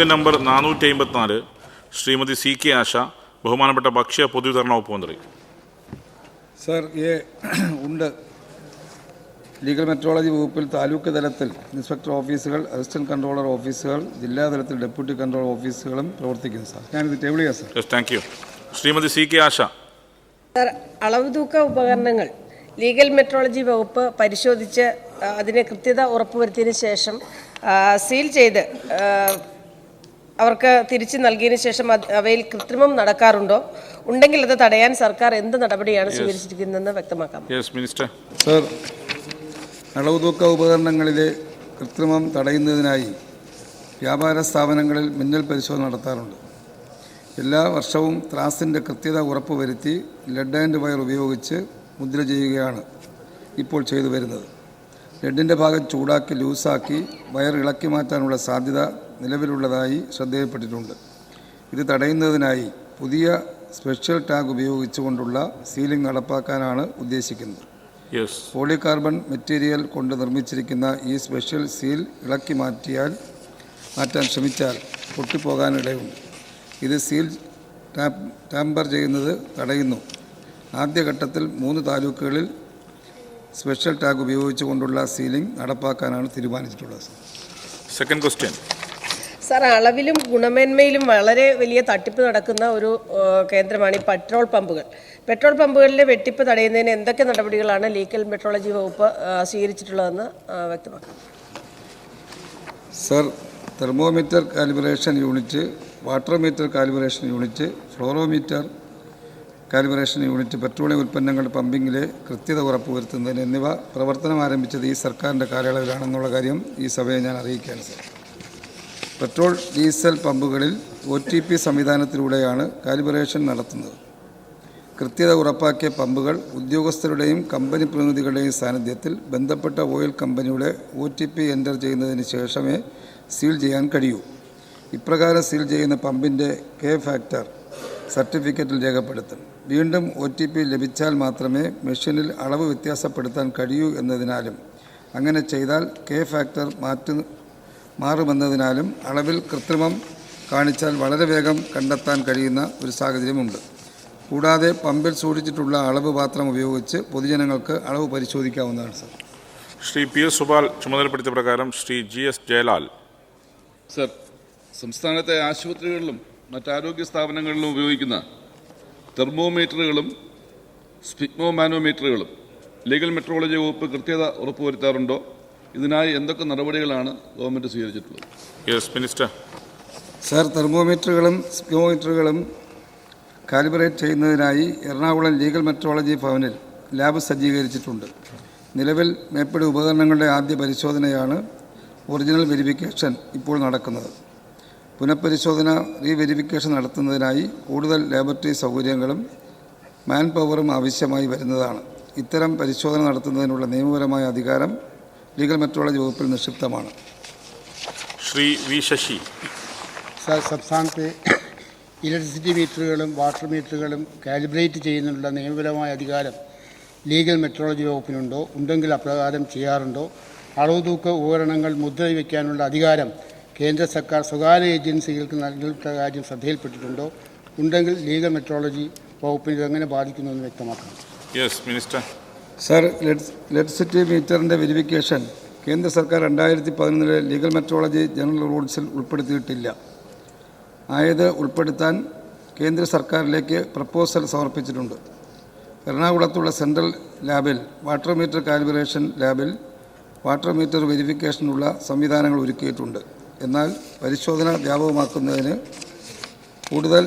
ചോദ്യം നമ്പർ നാനൂറ്റി അമ്പത്തിനാല് ശ്രീമതി സി കെ ആശ ബഹുമാനപ്പെട്ട ഭക്ഷ്യ പൊതുവിതരണ വകുപ്പ് മന്ത്രി. സർ ഏ ഉണ്ട്. ലീഗൽ മെട്രോളജി വകുപ്പിൽ താലൂക്ക് തലത്തിൽ ഇൻസ്പെക്ടർ ഓഫീസുകൾ അസിസ്റ്റന്റ് കൺട്രോളർ ഓഫീസുകൾ ജില്ലാ തലത്തിൽ ഡെപ്യൂട്ടി കൺട്രോളർ ഓഫീസുകളും പ്രവർത്തിക്കുന്നു സാർ. ഞാനിത് ടേബിൾ ചെയ്യാം sir. Thank you Shrimati C K Asha. Sir അളവ് തൂക്ക ഉപകരണങ്ങൾ ലീഗൽ മെട്രോളജി വകുപ്പ് പരിശോധിച്ച് അതിനെ കൃത്യത ഉറപ്പുവരുത്തിയതിന് ശേഷം സീൽ ചെയ്ത് അവർക്ക് തിരിച്ചു നൽകിയതിനു ശേഷം അവയിൽ കൃത്രിമം നടക്കാറുണ്ടോ? ഉണ്ടെങ്കിൽ അത് തടയാൻ സർക്കാർ എന്ത് നടപടിയാണ് സ്വീകരിച്ചിരിക്കുന്നതെന്ന് വ്യക്തമാക്കാം. യെസ് മിനിസ്റ്റർ സർ അളവ് തൂക്ക ഉപകരണങ്ങളിലെ കൃത്രിമം തടയുന്നതിനായി വ്യാപാര സ്ഥാപനങ്ങളിൽ മിന്നൽ പരിശോധന നടത്താറുണ്ട്. എല്ലാ വർഷവും ത്രാസിന്റെ കൃത്യത ഉറപ്പുവരുത്തി ലെഡ് ആൻഡ് വയർ ഉപയോഗിച്ച് മുദ്ര ചെയ്യുകയാണ് ഇപ്പോൾ ചെയ്തു വരുന്നത്. ലെഡിന്റെ ഭാഗം ചൂടാക്കി ലൂസാക്കി വയർ ഇളക്കി മാറ്റാനുള്ള സാധ്യത നിലവിലുള്ളതായി ശ്രദ്ധയിൽപ്പെട്ടിട്ടുണ്ട് ഇത് തടയുന്നതിനായി പുതിയ സ്പെഷ്യൽ ടാഗ് ഉപയോഗിച്ചുകൊണ്ടുള്ള സീലിംഗ് നടപ്പാക്കാനാണ് ഉദ്ദേശിക്കുന്നത്. യെസ് പോളികാർബൺ മെറ്റീരിയൽ കൊണ്ട് നിർമ്മിച്ചിരിക്കുന്ന ഈ സ്പെഷ്യൽ സീൽ ഇളക്കി മാറ്റിയാൽ മാറ്റാൻ ശ്രമിച്ചാൽ പൊട്ടിപ്പോകാനിടയുണ്ട്. ഇത് സീൽ ടാമ്പർ ചെയ്യുന്നത് തടയുന്നു. ആദ്യഘട്ടത്തിൽ മൂന്ന് താലൂക്കുകളിൽ സ്പെഷ്യൽ ടാഗ് ഉപയോഗിച്ചുകൊണ്ടുള്ള സീലിംഗ് നടപ്പാക്കാനാണ് തീരുമാനിച്ചിട്ടുള്ളത് സെക്കൻഡ് ക്വസ്റ്റ്യൻ സർ അളവിലും ഗുണമേന്മയിലും വളരെ വലിയ തട്ടിപ്പ് നടക്കുന്ന ഒരു കേന്ദ്രമാണ് ഈ പെട്രോൾ പമ്പുകൾ. പെട്രോൾ പമ്പുകളിലെ വെട്ടിപ്പ് തടയുന്നതിന് എന്തൊക്കെ നടപടികളാണ് ലീഗൽ മെട്രോളജി വകുപ്പ് സ്വീകരിച്ചിട്ടുള്ളതെന്ന് വ്യക്തമാക്കാം. Sir thermometer calibration unit water meter calibration unit flowmeter calibration unit petroleum ഉൽപ്പന്നങ്ങളുടെ പമ്പിങ്ങിലെ കൃത്യത ഉറപ്പുവരുത്തുന്നതിന് എന്നിവ പ്രവർത്തനം ആരംഭിച്ചത് ഈ സർക്കാരിന്റെ കാലയളവിലാണെന്നുള്ള കാര്യം ഈ സഭയെ ഞാൻ അറിയിക്കുകയാണ് സർ. പെട്രോൾ ഡീസൽ പമ്പുകളിൽ ഒ ടി പി സംവിധാനത്തിലൂടെയാണ് കാലിബ്രേഷൻ നടത്തുന്നത്. കൃത്യത ഉറപ്പാക്കിയ പമ്പുകൾ ഉദ്യോഗസ്ഥരുടെയും കമ്പനി പ്രതിനിധികളുടെയും സാന്നിധ്യത്തിൽ ബന്ധപ്പെട്ട ഓയിൽ കമ്പനിയുടെ ഒ ടി പി എന്റർ ചെയ്യുന്നതിന് ശേഷമേ സീൽ ചെയ്യാൻ കഴിയൂ. ഇപ്രകാരം സീൽ ചെയ്യുന്ന പമ്പിന്റെ കെ ഫാക്ടർ സർട്ടിഫിക്കറ്റിൽ രേഖപ്പെടുത്തും. വീണ്ടും ഒ ടി പി ലഭിച്ചാൽ മാത്രമേ മെഷീനിൽ അളവ് വ്യത്യാസപ്പെടുത്താൻ കഴിയൂ എന്നതിനാലും അങ്ങനെ ചെയ്താൽ കെ ഫാക്ടർ മാറ്റു മാറുമെന്നതിനാലും അളവിൽ കൃത്രിമം കാണിച്ചാൽ വളരെ വേഗം കണ്ടെത്താൻ കഴിയുന്ന ഒരു സാഹചര്യമുണ്ട്. കൂടാതെ പമ്പിൽ സൂക്ഷിച്ചിട്ടുള്ള അളവ് പാത്രം ഉപയോഗിച്ച് പൊതുജനങ്ങൾക്ക് അളവ് പരിശോധിക്കാവുന്നതാണ് sir. Shri P S Subal ചുമതലപ്പെടുത്തിയ പ്രകാരം Shri G S Jayalal. Sir സംസ്ഥാനത്തെ ആശുപത്രികളിലും മറ്റാരോഗ്യ സ്ഥാപനങ്ങളിലും ഉപയോഗിക്കുന്ന തെർമോമീറ്ററുകളും സ്പിഗ്മോ മാനോമീറ്ററുകളും ലീഗൽ മെട്രോളജി വകുപ്പ് കൃത്യത ഉറപ്പുവരുത്താറുണ്ടോ? ഇതിനായി എന്തൊക്കെ നടപടികളാണ് ഗവൺമെന്റ് സ്വീകരിച്ചിട്ടുള്ളത്? യെസ് മിനിസ്റ്റർ സർ തെർമോമീറ്ററുകളും സ്പിയോമീറ്ററുകളും കാലിബ്രേറ്റ് ചെയ്യുന്നതിനായി എറണാകുളം ലീഗൽ മെട്രോളജി ഭവനിൽ ലാബ് സജ്ജീകരിച്ചിട്ടുണ്ട്. നിലവിൽ മേപ്പടി ഉപകരണങ്ങളുടെ ആദ്യ പരിശോധനയാണ് ഒറിജിനൽ വെരിഫിക്കേഷൻ ഇപ്പോൾ നടക്കുന്നത്. പുനഃപരിശോധന റീവെരിഫിക്കേഷൻ നടത്തുന്നതിനായി കൂടുതൽ ലാബറട്ടറി സൗകര്യങ്ങളും മാൻ പവറും ആവശ്യമായി വരുന്നതാണ്. ഇത്തരം പരിശോധന നടത്തുന്നതിനുള്ള നിയമപരമായ അധികാരം ലീഗൽ മെട്രോളജി വകുപ്പിൽ നിക്ഷിപ്തമാണ്. ശ്രീ വി ശശി. സർ സംസ്ഥാനത്തെ ഇലക്ട്രിസിറ്റി മീറ്ററുകളും വാട്ടർ മീറ്ററുകളും കാലിബ്രേറ്റ് ചെയ്യുന്നതിനുള്ള നിയമപരമായ അധികാരം ലീഗൽ മെട്രോളജി വകുപ്പിനുണ്ടോ? ഉണ്ടെങ്കിൽ അപ്രകാരം ചെയ്യാറുണ്ടോ? അളവ് തൂക്ക ഉപകരണങ്ങൾ മുദ്ര വയ്ക്കാനുള്ള അധികാരം കേന്ദ്ര സർക്കാർ സ്വകാര്യ ഏജൻസികൾക്ക് നൽകിയിട്ടുള്ള കാര്യം ശ്രദ്ധയിൽപ്പെട്ടിട്ടുണ്ടോ? ഉണ്ടെങ്കിൽ ലീഗൽ മെട്രോളജി വകുപ്പിനെ എങ്ങനെ ബാധിക്കുന്നു എന്ന് വ്യക്തമാക്കണം. Yes minister. സർ ഇലക്ട്രിസിറ്റി മീറ്ററിന്റെ വെരിഫിക്കേഷൻ കേന്ദ്ര സർക്കാർ രണ്ടായിരത്തി പതിനൊന്നിലെ ലീഗൽ മെട്രോളജി ജനറൽ റൂൾസിൽ ഉൾപ്പെടുത്തിയിട്ടില്ല. ആയത് ഉൾപ്പെടുത്താൻ കേന്ദ്ര സർക്കാരിലേക്ക് പ്രപ്പോസൽ സമർപ്പിച്ചിട്ടുണ്ട്. എറണാകുളത്തുള്ള സെൻട്രൽ ലാബിൽ വാട്ടർ മീറ്റർ കാലിബ്രേഷൻ ലാബിൽ വാട്ടർ മീറ്റർ വെരിഫിക്കേഷനുള്ള സംവിധാനങ്ങൾ ഒരുക്കിയിട്ടുണ്ട്. എന്നാൽ പരിശോധന വ്യാപകമാക്കുന്നതിന് കൂടുതൽ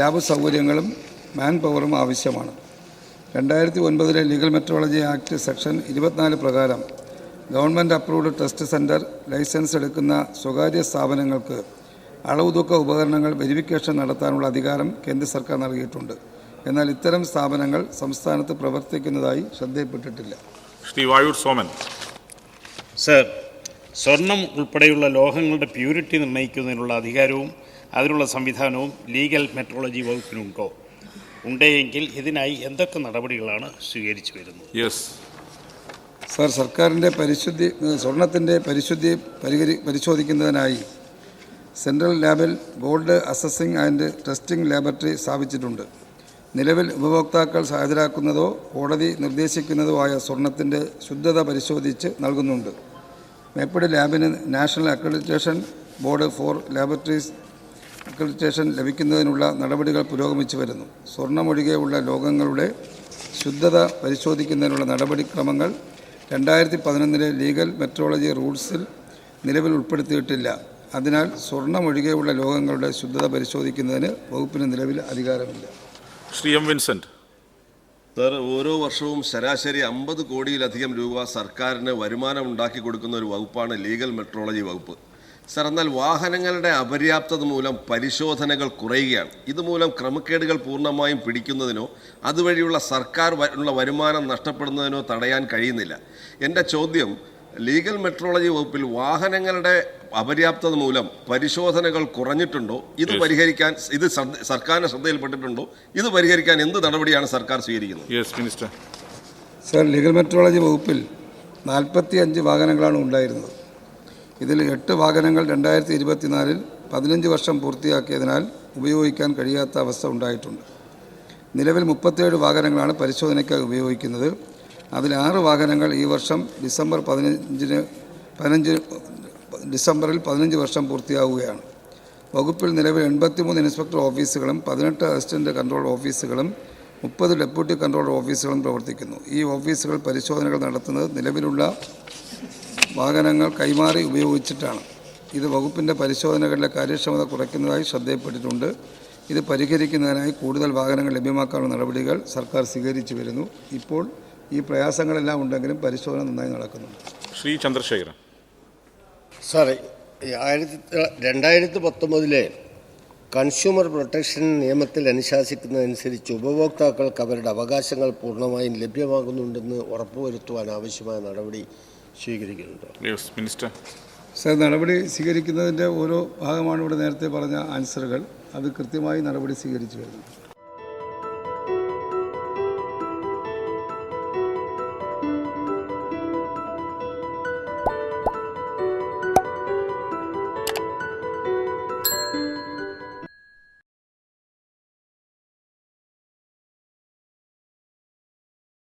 ലാബ് സൗകര്യങ്ങളും മാൻ പവറും ആവശ്യമാണ്. രണ്ടായിരത്തി ഒൻപതിലെ ലീഗൽ മെട്രോളജി ആക്ട് സെക്ഷൻ ഇരുപത്തിനാല് പ്രകാരം government approved test centre licence എടുക്കുന്ന സ്വകാര്യ സ്ഥാപനങ്ങൾക്ക് അളവ് തൂക്ക ഉപകരണങ്ങൾ വെരിഫിക്കേഷൻ നടത്താനുള്ള അധികാരം കേന്ദ്ര സർക്കാർ നൽകിയിട്ടുണ്ട്. എന്നാൽ ഇത്തരം സ്ഥാപനങ്ങൾ സംസ്ഥാനത്ത് പ്രവർത്തിക്കുന്നതായി ശ്രദ്ധയിൽപ്പെട്ടിട്ടില്ല. ശ്രീ വായൂർ സോമൻ. സർ സ്വർണം ഉൾപ്പെടെയുള്ള ലോഹങ്ങളുടെ പ്യൂരിറ്റി നിർണയിക്കുന്നതിനുള്ള അധികാരവും അതിനുള്ള സംവിധാനവും ലീഗൽ മെട്രോളജി വകുപ്പിനുണ്ടോ? ഉണ്ടെങ്കിൽ ഇതിനായി എന്തൊക്കെ നടപടികളാണ് സ്വീകരിച്ചു വരുന്നത്? യെസ് സാർ സർക്കാരിന്റെ പരിശുദ്ധി സ്വർണത്തിന്റെ പരിശുദ്ധി പരിഹരി പരിശോധിക്കുന്നതിനായി സെൻട്രൽ ലാബിൽ gold assaying and testing laboratory സ്ഥാപിച്ചിട്ടുണ്ട്. നിലവിൽ ഉപഭോക്താക്കൾ ഹാജരാക്കുന്നതോ കോടതി നിർദ്ദേശിക്കുന്നതോ ആയ സ്വർണത്തിന്റെ ശുദ്ധത പരിശോധിച്ച് നൽകുന്നുണ്ട്. മേപ്പടി ലാബിന് national accreditation board for laboratories accreditation ലഭിക്കുന്നതിനുള്ള നടപടികൾ പുരോഗമിച്ചു വരുന്നു. സ്വർണമൊഴികെയുള്ള ലോകങ്ങളുടെ ശുദ്ധത പരിശോധിക്കുന്നതിനുള്ള നടപടിക്രമങ്ങൾ രണ്ടായിരത്തി പതിനൊന്നിലെ ലീഗൽ മെട്രോളജി റൂൾസിൽ നിലവിൽ ഉൾപ്പെടുത്തിയിട്ടില്ല. അതിനാൽ സ്വർണമൊഴികെയുള്ള ലോകങ്ങളുടെ ശുദ്ധത പരിശോധിക്കുന്നതിന് വകുപ്പിന് നിലവിൽ അധികാരമില്ല. Shri M Vincent. സർ ഓരോ വർഷവും ശരാശരി അമ്പത് കോടിയിലധികം രൂപ സർക്കാരിന് വരുമാനം ഉണ്ടാക്കി കൊടുക്കുന്ന ഒരു വകുപ്പാണ് ലീഗൽ മെട്രോളജി വകുപ്പ്. സർ എന്നാൽ വാഹനങ്ങളുടെ അപര്യാപ്തത മൂലം പരിശോധനകൾ കുറയുകയാണ്. ഇതുമൂലം ക്രമക്കേടുകൾ പൂർണമായും പിടിക്കുന്നതിനോ അതുവഴിയുള്ള സർക്കാർ ഉള്ള വരുമാനം നഷ്ടപ്പെടുന്നതിനോ തടയാൻ കഴിയുന്നില്ല. എന്റെ ചോദ്യം ലീഗൽ മെട്രോളജി വകുപ്പിൽ വാഹനങ്ങളുടെ അപര്യാപ്തത മൂലം പരിശോധനകൾ കുറഞ്ഞിട്ടുണ്ടോ? ഇത് പരിഹരിക്കാൻ ഇത് സർക്കാരിന്റെ ശ്രദ്ധയിൽപ്പെട്ടിട്ടുണ്ടോ? ഇത് പരിഹരിക്കാൻ എന്ത് നടപടിയാണ് സർക്കാർ സ്വീകരിക്കുന്നത്? Yes minister sir legal metrology വകുപ്പിൽ നാൽപ്പത്തി അഞ്ച് വാഹനങ്ങളാണ് ഉണ്ടായിരുന്നത്. ഇതിൽ എട്ട് വാഹനങ്ങൾ രണ്ടായിരത്തി ഇരുപത്തിനാലിൽ പതിനഞ്ച് വർഷം പൂർത്തിയാക്കിയതിനാൽ ഉപയോഗിക്കാൻ കഴിയാത്ത അവസ്ഥ ഉണ്ടായിട്ടുണ്ട്. നിലവിൽ മുപ്പത്തേഴ് വാഹനങ്ങളാണ് പരിശോധനയ്ക്കായി ഉപയോഗിക്കുന്നത്. അതിൽ ആറ് വാഹനങ്ങൾ ഈ വർഷം ഡിസംബർ പതിനഞ്ചിന് പതിനഞ്ച് ഡിസംബറിൽ പതിനഞ്ച് വർഷം പൂർത്തിയാവുകയാണ്. വകുപ്പിൽ നിലവിൽ എൺപത്തിമൂന്ന് ഇൻസ്പെക്ടർ ഓഫീസുകളും പതിനെട്ട് അസിസ്റ്റന്റ് കൺട്രോൾ ഓഫീസുകളും മുപ്പത് ഡെപ്യൂട്ടി കൺട്രോൾ ഓഫീസുകളും പ്രവർത്തിക്കുന്നു. ഈ ഓഫീസുകൾ പരിശോധനകൾ നടത്തുന്നത് നിലവിലുള്ള വാഹനങ്ങൾ കൈമാറി ഉപയോഗിച്ചിട്ടാണ്. ഇത് വകുപ്പിന്റെ പരിശോധനകളിലെ കാര്യക്ഷമത കുറയ്ക്കുന്നതായി ശ്രദ്ധയപ്പെട്ടിട്ടുണ്ട് ഇത് പരിഹരിക്കുന്നതിനായി കൂടുതൽ വാഹനങ്ങൾ ലഭ്യമാക്കാനുള്ള നടപടികൾ സർക്കാർ സ്വീകരിച്ചു വരുന്നു. ഇപ്പോൾ ഈ പ്രയാസങ്ങളെല്ലാം ഉണ്ടെങ്കിലും പരിശോധന നന്നായി നടക്കുന്നുണ്ട്. ശ്രീ ചന്ദ്രശേഖരൻ. സാറേ ഈ ആയിരത്തി രണ്ടായിരത്തി പത്തൊമ്പതിലെ കൺസ്യൂമർ പ്രൊട്ടക്ഷൻ നിയമത്തിൽ അനുശാസിക്കുന്നതനുസരിച്ച് ഉപഭോക്താക്കൾക്ക് അവരുടെ അവകാശങ്ങൾ പൂർണമായും ലഭ്യമാകുന്നുണ്ടെന്ന് ഉറപ്പുവരുത്തുവാൻ ആവശ്യമായ നടപടി സ്വീകരിക്കുന്നുണ്ടോ. Yes minister. സർ നടപടി സ്വീകരിക്കുന്നതിന്റെ ഓരോ ഭാഗമാണ് ഇവിടെ നേരത്തെ പറഞ്ഞ ആൻസറുകൾ. അത് കൃത്യമായി നടപടി സ്വീകരിച്ചു വരുന്നു.